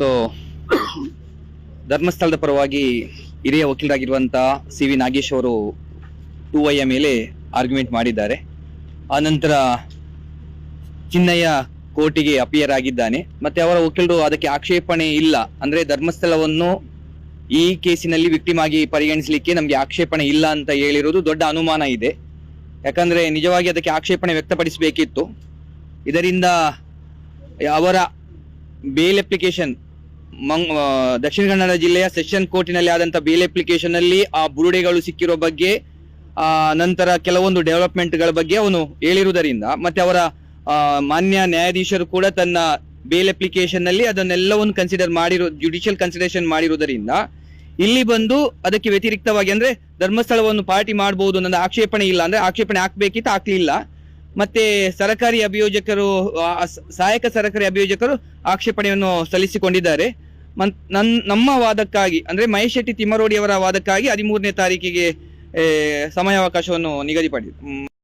ಇವತ್ತು ಧರ್ಮಸ್ಥಳದ ಪರವಾಗಿ ಹಿರಿಯ ವಕೀಲರಾಗಿರುವಂತಹ ಸಿ ವಿ ನಾಗೇಶ್ ಅವರು ಟೂ ವೈಯ ಮೇಲೆ ಆರ್ಗ್ಯುಮೆಂಟ್ ಮಾಡಿದ್ದಾರೆ. ಆನಂತರ ಚಿನ್ನಯ್ಯ ಕೋರ್ಟಿಗೆ ಅಪಿಯರ್ ಆಗಿದ್ದಾನೆ. ಮತ್ತೆ ಅವರ ವಕೀಲರು ಅದಕ್ಕೆ ಆಕ್ಷೇಪಣೆ ಇಲ್ಲ. ಅಂದ್ರೆ ಧರ್ಮಸ್ಥಳವನ್ನು ಈ ಕೇಸಿನಲ್ಲಿ ವಿಕ್ಟಿಮ್ ಆಗಿ ಪರಿಗಣಿಸಲಿಕ್ಕೆ ನಮಗೆ ಆಕ್ಷೇಪಣೆ ಇಲ್ಲ ಅಂತ ಹೇಳಿರುವುದು ದೊಡ್ಡ ಅನುಮಾನ ಇದೆ. ಯಾಕಂದ್ರೆ ನಿಜವಾಗಿ ಅದಕ್ಕೆ ಆಕ್ಷೇಪಣೆ ವ್ಯಕ್ತಪಡಿಸಬೇಕಿತ್ತು. ಇದರಿಂದ ಅವರ ಬೇಲ್ ಅಪ್ಲಿಕೇಶನ್ ಮಂಗ್ ದಕ್ಷಿಣ ಕನ್ನಡ ಜಿಲ್ಲೆಯ ಸೆಷನ್ ಕೋರ್ಟಿನಲ್ಲಿ ಆದಂತ ಬೇಲ್ ಅಪ್ಲಿಕೇಶನ್ ಅಲ್ಲಿ ಆ ಬುರುಡೆಗಳು ಸಿಕ್ಕಿರೋ ಬಗ್ಗೆ, ಆ, ನಂತರ ಕೆಲವೊಂದು ಡೆವಲಪ್ಮೆಂಟ್ಗಳ ಬಗ್ಗೆ ಅವನು ಹೇಳಿರುವುದರಿಂದ, ಮತ್ತೆ ಅವರ ಮಾನ್ಯ ನ್ಯಾಯಾಧೀಶರು ಕೂಡ ತನ್ನ ಬೇಲ್ ಅಪ್ಲಿಕೇಶನ್ನಲ್ಲಿ ಅದನ್ನೆಲ್ಲವನ್ನು ಕನ್ಸಿಡರ್ ಮಾಡಿರೋ ಜುಡಿಷಿಯಲ್ ಕನ್ಸಿಡರೇಷನ್ ಮಾಡಿರುವುದರಿಂದ, ಇಲ್ಲಿ ಬಂದು ಅದಕ್ಕೆ ವ್ಯತಿರಿಕ್ತವಾಗಿ ಅಂದ್ರೆ ಧರ್ಮಸ್ಥಳವನ್ನು ಪಾರ್ಟಿ ಮಾಡಬಹುದು ನನ್ನ ಆಕ್ಷೇಪಣೆ ಇಲ್ಲ ಅಂದ್ರೆ ಆಕ್ಷೇಪಣೆ ಹಾಕ್ಬೇಕಿತ್ತು, ಹಾಕ್ಲಿಲ್ಲ. ಮತ್ತೆ ಸರಕಾರಿ ಅಭಿಯೋಜಕರು ಸಹಾಯಕ ಸರಕಾರಿ ಅಭಿಯೋಜಕರು ಆಕ್ಷೇಪಣೆಯನ್ನು ಸಲ್ಲಿಸಿಕೊಂಡಿದ್ದಾರೆ. ನನ್, ನಮ್ಮ ವಾದಕ್ಕಾಗಿ, ಅಂದ್ರೆ ಮಹೇಶ್ ಶೆಟ್ಟಿ ತಿಮ್ಮರೋಡಿ ಅವರ ವಾದಕ್ಕಾಗಿ ಹದಿಮೂರನೇ ತಾರೀಕಿಗೆ ಸಮಯಾವಕಾಶವನ್ನು ನಿಗದಿಪಡಿ